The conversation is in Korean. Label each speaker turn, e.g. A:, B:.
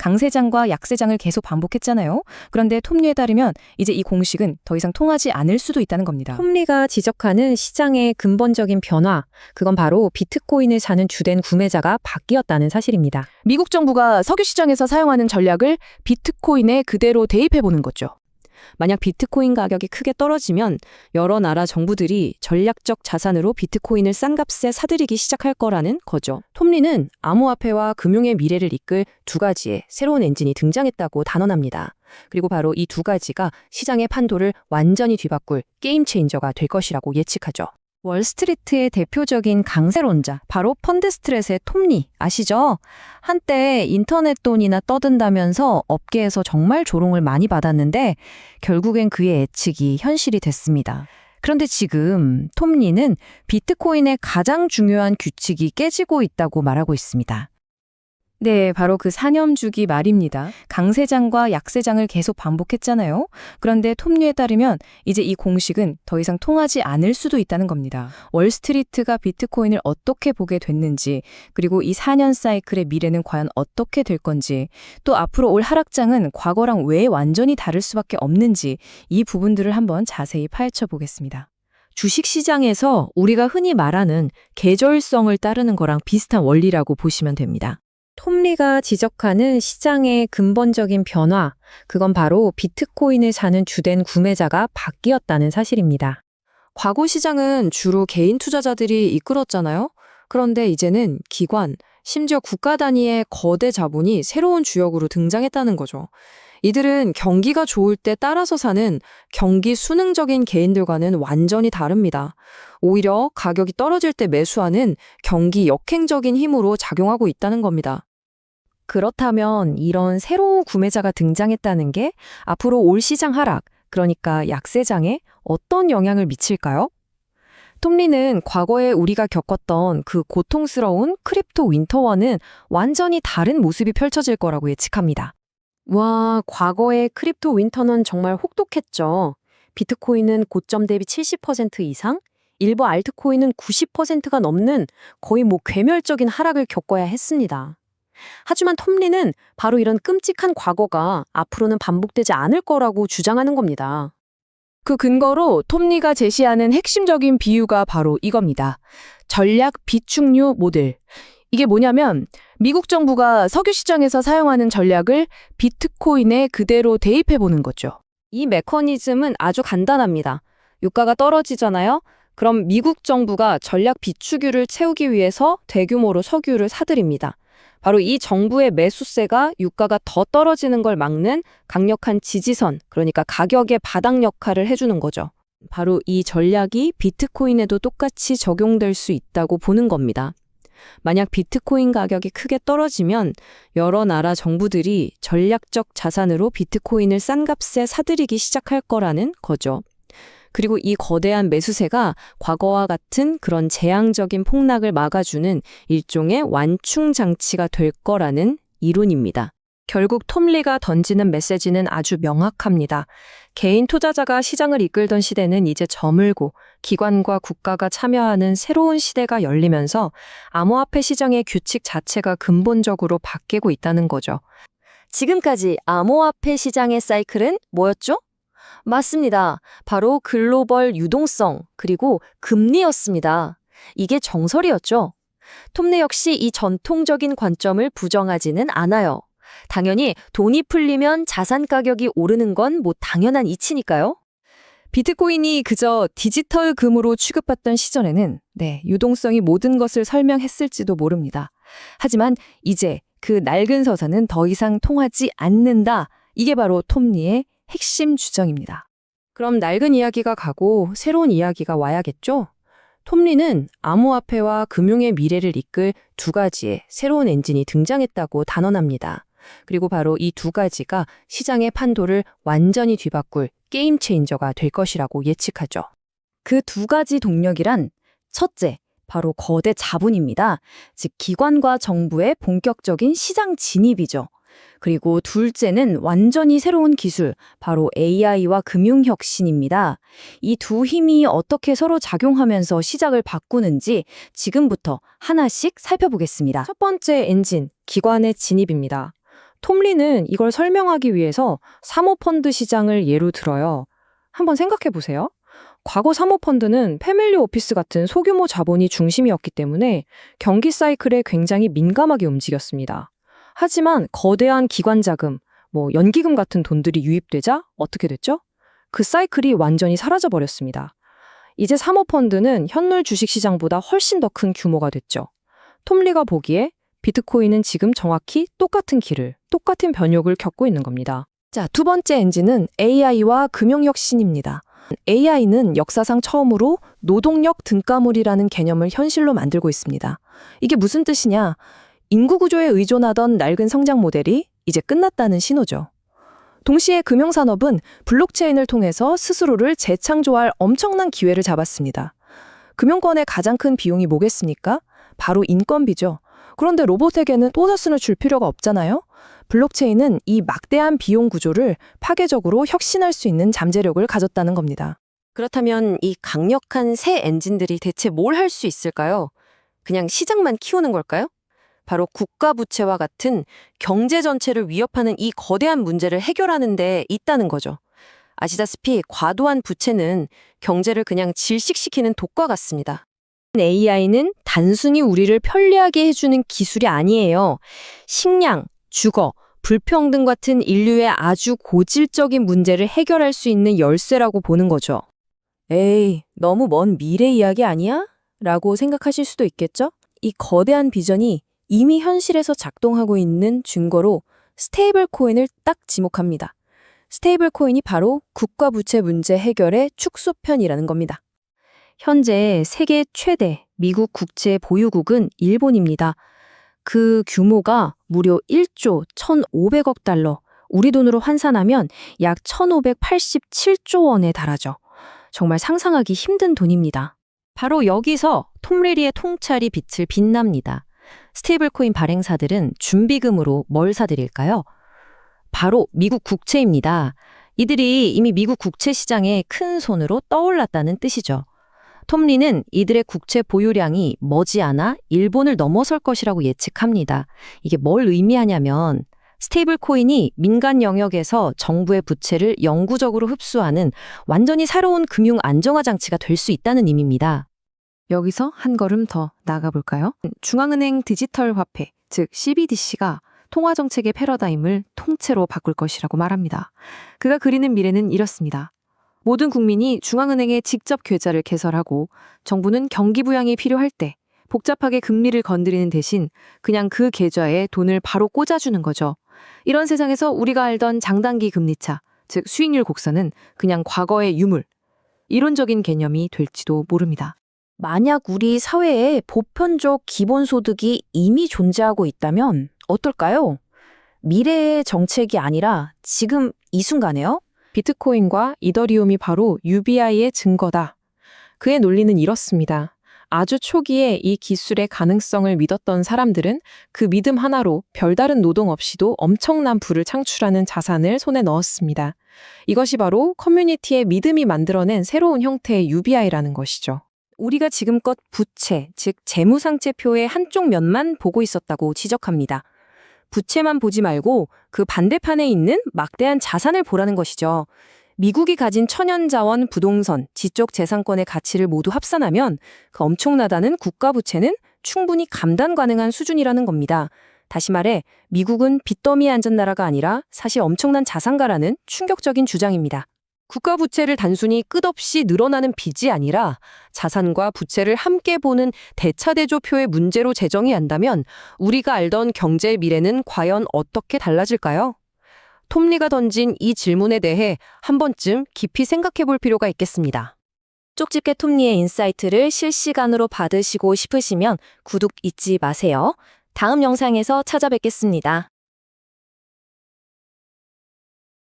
A: 강세장과 약세장을 계속 반복했잖아요. 그런데 톱니에 따르면 이제 이 공식은 더 이상 통하지 않을 수도 있다는 겁니다.
B: 톱리가 지적하는 시장의 근본적인 변화, 그건 바로 비트코인을 사는 주된 구매자가 바뀌었다는 사실입니다.
C: 미국 정부가 석유 시장에서 사용하는 전략을 비트코인에 그대로 대입해 보는 거죠. 만약 비트코인 가격이 크게 떨어지면 여러 나라 정부들이 전략적 자산으로 비트코인을 싼 값에 사들이기 시작할 거라는 거죠. 톱리는 암호화폐와 금융의 미래를 이끌 두 가지의 새로운 엔진이 등장했다고 단언합니다. 그리고 바로 이 두 가지가 시장의 판도를 완전히 뒤바꿀 게임 체인저가 될 것이라고 예측하죠.
B: 월스트리트의 대표적인 강세론자, 바로 펀드스트렛의 톱니 아시죠? 한때 인터넷 돈이나 떠든다면서 업계에서 정말 조롱을 많이 받았는데 결국엔 그의 예측이 현실이 됐습니다. 그런데 지금 톱니는 비트코인의 가장 중요한 규칙이 깨지고 있다고 말하고 있습니다.
A: 네, 바로 그 사념주기 말입니다. 강세장과 약세장을 계속 반복했잖아요. 그런데 톱니에 따르면 이제 이 공식은 더 이상 통하지 않을 수도 있다는 겁니다. 월스트리트가 비트코인을 어떻게 보게 됐는지, 그리고 이 4년 사이클의 미래는 과연 어떻게 될 건지, 또 앞으로 올 하락장은 과거랑 왜 완전히 다를 수밖에 없는지 이 부분들을 한번 자세히 파헤쳐 보겠습니다.
B: 주식시장에서 우리가 흔히 말하는 계절성을 따르는 거랑 비슷한 원리라고 보시면 됩니다. 톰리가 지적하는 시장의 근본적인 변화, 그건 바로 비트코인을 사는 주된 구매자가 바뀌었다는 사실입니다.
C: 과거 시장은 주로 개인 투자자들이 이끌었잖아요. 그런데 이제는 기관, 심지어 국가 단위의 거대 자본이 새로운 주역으로 등장했다는 거죠. 이들은 경기가 좋을 때 따라서 사는 경기 순응적인 개인들과는 완전히 다릅니다. 오히려 가격이 떨어질 때 매수하는 경기 역행적인 힘으로 작용하고 있다는 겁니다.
B: 그렇다면 이런 새로운 구매자가 등장했다는 게 앞으로 올 시장 하락, 그러니까 약세장에 어떤 영향을 미칠까요? 톰리는 과거에 우리가 겪었던 그 고통스러운 크립토 윈터원은 완전히 다른 모습이 펼쳐질 거라고 예측합니다. 와, 과거의 크립토 윈터는 정말 혹독했죠. 비트코인은 고점 대비 70% 이상, 일부 알트코인은 90%가 넘는 거의 뭐 괴멸적인 하락을 겪어야 했습니다. 하지만 톰리는 바로 이런 끔찍한 과거가 앞으로는 반복되지 않을 거라고 주장하는 겁니다.
C: 그 근거로 톱니가 제시하는 핵심적인 비유가 바로 이겁니다. 전략 비축류 모델. 이게 뭐냐면 미국 정부가 석유 시장에서 사용하는 전략을 비트코인에 그대로 대입해 보는 거죠.
D: 이 메커니즘은 아주 간단합니다. 유가가 떨어지잖아요? 그럼 미국 정부가 전략 비축유를 채우기 위해서 대규모로 석유를 사들입니다. 바로 이 정부의 매수세가 유가가 더 떨어지는 걸 막는 강력한 지지선, 그러니까 가격의 바닥 역할을 해주는 거죠. 바로 이 전략이 비트코인에도 똑같이 적용될 수 있다고 보는 겁니다. 만약 비트코인 가격이 크게 떨어지면 여러 나라 정부들이 전략적 자산으로 비트코인을 싼 값에 사들이기 시작할 거라는 거죠. 그리고 이 거대한 매수세가 과거와 같은 그런 재앙적인 폭락을 막아주는 일종의 완충 장치가 될 거라는 이론입니다.
B: 결국 톰리가 던지는 메시지는 아주 명확합니다. 개인 투자자가 시장을 이끌던 시대는 이제 저물고 기관과 국가가 참여하는 새로운 시대가 열리면서 암호화폐 시장의 규칙 자체가 근본적으로 바뀌고 있다는 거죠.
D: 지금까지 암호화폐 시장의 사이클은 뭐였죠? 맞습니다. 바로 글로벌 유동성, 그리고 금리였습니다. 이게 정설이었죠. 톱네 역시 이 전통적인 관점을 부정하지는 않아요. 당연히 돈이 풀리면 자산 가격이 오르는 건 뭐 당연한 이치니까요.
A: 비트코인이 그저 디지털 금으로 취급받던 시절에는 네, 유동성이 모든 것을 설명했을지도 모릅니다. 하지만 이제 그 낡은 서사는 더 이상 통하지 않는다. 이게 바로 톱니의 핵심 주장입니다.
C: 그럼 낡은 이야기가 가고 새로운 이야기가 와야겠죠? 톱리는 암호화폐와 금융의 미래를 이끌 두 가지의 새로운 엔진이 등장했다고 단언합니다. 그리고 바로 이 두 가지가 시장의 판도를 완전히 뒤바꿀 게임 체인저가 될 것이라고 예측하죠.
D: 그 두 가지 동력이란 첫째, 바로 거대 자본입니다. 즉, 기관과 정부의 본격적인 시장 진입이죠. 그리고 둘째는 완전히 새로운 기술, 바로 AI와 금융혁신입니다. 이 두 힘이 어떻게 서로 작용하면서 시작을 바꾸는지 지금부터 하나씩 살펴보겠습니다.
C: 첫 번째 엔진, 기관의 진입입니다.
E: 톰리는 이걸 설명하기 위해서 사모펀드 시장을 예로 들어요. 한번 생각해 보세요. 과거 사모펀드는 패밀리 오피스 같은 소규모 자본이 중심이었기 때문에 경기 사이클에 굉장히 민감하게 움직였습니다. 하지만 거대한 기관 자금, 뭐 연기금 같은 돈들이 유입되자 어떻게 됐죠? 그 사이클이 완전히 사라져 버렸습니다. 이제 사모펀드는 현물 주식 시장보다 훨씬 더 큰 규모가 됐죠. 톰리가 보기에 비트코인은 지금 정확히 똑같은 길을, 똑같은 변욕을 겪고 있는 겁니다.
F: 자, 두 번째 엔진은 AI와 금융혁신입니다. AI는 역사상 처음으로 노동력 등가물이라는 개념을 현실로 만들고 있습니다. 이게 무슨 뜻이냐? 인구 구조에 의존하던 낡은 성장 모델이 이제 끝났다는 신호죠. 동시에 금융산업은 블록체인을 통해서 스스로를 재창조할 엄청난 기회를 잡았습니다. 금융권의 가장 큰 비용이 뭐겠습니까? 바로 인건비죠. 그런데 로봇에게는 보너스를 줄 필요가 없잖아요? 블록체인은 이 막대한 비용 구조를 파괴적으로 혁신할 수 있는 잠재력을 가졌다는 겁니다.
B: 그렇다면 이 강력한 새 엔진들이 대체 뭘 할 수 있을까요? 그냥 시장만 키우는 걸까요? 바로 국가 부채와 같은 경제 전체를 위협하는 이 거대한 문제를 해결하는 데 있다는 거죠. 아시다시피 과도한 부채는 경제를 그냥 질식시키는 독과 같습니다. AI는 단순히 우리를 편리하게 해주는 기술이 아니에요. 식량, 주거, 불평등 같은 인류의 아주 고질적인 문제를 해결할 수 있는 열쇠라고 보는 거죠.
F: 에이, 너무 먼 미래 이야기 아니야? 라고 생각하실 수도 있겠죠? 이 거대한 비전이 이미 현실에서 작동하고 있는 증거로 스테이블 코인을 딱 지목합니다. 스테이블 코인이 바로 국가 부채 문제 해결의 축소편이라는 겁니다.
B: 현재 세계 최대 미국 국채 보유국은 일본입니다. 그 규모가 무려 1조 1,500억 달러, 우리 돈으로 환산하면 약 1,587조 원에 달하죠. 정말 상상하기 힘든 돈입니다. 바로 여기서 톰레리의 통찰이 빛을 빛납니다. 스테이블코인 발행사들은 준비금으로 뭘 사들일까요? 바로 미국 국채입니다. 이들이 이미 미국 국채 시장에 큰 손으로 떠올랐다는 뜻이죠. 톰리는 이들의 국채 보유량이 머지않아 일본을 넘어설 것이라고 예측합니다. 이게 뭘 의미하냐면 스테이블 코인이 민간 영역에서 정부의 부채를 영구적으로 흡수하는 완전히 새로운 금융 안정화 장치가 될 수 있다는 의미입니다.
G: 여기서 한 걸음 더 나가볼까요? 중앙은행 디지털 화폐, 즉 CBDC가 통화 정책의 패러다임을 통째로 바꿀 것이라고 말합니다. 그가 그리는 미래는 이렇습니다. 모든 국민이 중앙은행에 직접 계좌를 개설하고 정부는 경기 부양이 필요할 때 복잡하게 금리를 건드리는 대신 그냥 그 계좌에 돈을 바로 꽂아주는 거죠. 이런 세상에서 우리가 알던 장단기 금리차, 즉 수익률 곡선은 그냥 과거의 유물, 이론적인 개념이 될지도 모릅니다.
B: 만약 우리 사회에 보편적 기본소득이 이미 존재하고 있다면 어떨까요? 미래의 정책이 아니라 지금 이 순간에요?
E: 비트코인과 이더리움이 바로 UBI의 증거다. 그의 논리는 이렇습니다. 아주 초기에 이 기술의 가능성을 믿었던 사람들은 그 믿음 하나로 별다른 노동 없이도 엄청난 부를 창출하는 자산을 손에 넣었습니다. 이것이 바로 커뮤니티의 믿음이 만들어낸 새로운 형태의 UBI라는 것이죠.
B: 우리가 지금껏 부채, 즉 재무상태표의 한쪽 면만 보고 있었다고 지적합니다. 부채만 보지 말고 그 반대판에 있는 막대한 자산을 보라는 것이죠. 미국이 가진 천연자원, 부동산, 지적 재산권의 가치를 모두 합산하면 그 엄청나다는 국가 부채는 충분히 감당 가능한 수준이라는 겁니다. 다시 말해 미국은 빚더미에 앉은 나라가 아니라 사실 엄청난 자산가라는 충격적인 주장입니다. 국가 부채를 단순히 끝없이 늘어나는 빚이 아니라 자산과 부채를 함께 보는 대차대조표의 문제로 제정이 한다면 우리가 알던 경제의 미래는 과연 어떻게 달라질까요? 톰리가 던진 이 질문에 대해 한 번쯤 깊이 생각해 볼 필요가 있겠습니다. 쪽집게 톰리의 인사이트를 실시간으로 받으시고 싶으시면 구독 잊지 마세요. 다음 영상에서 찾아뵙겠습니다.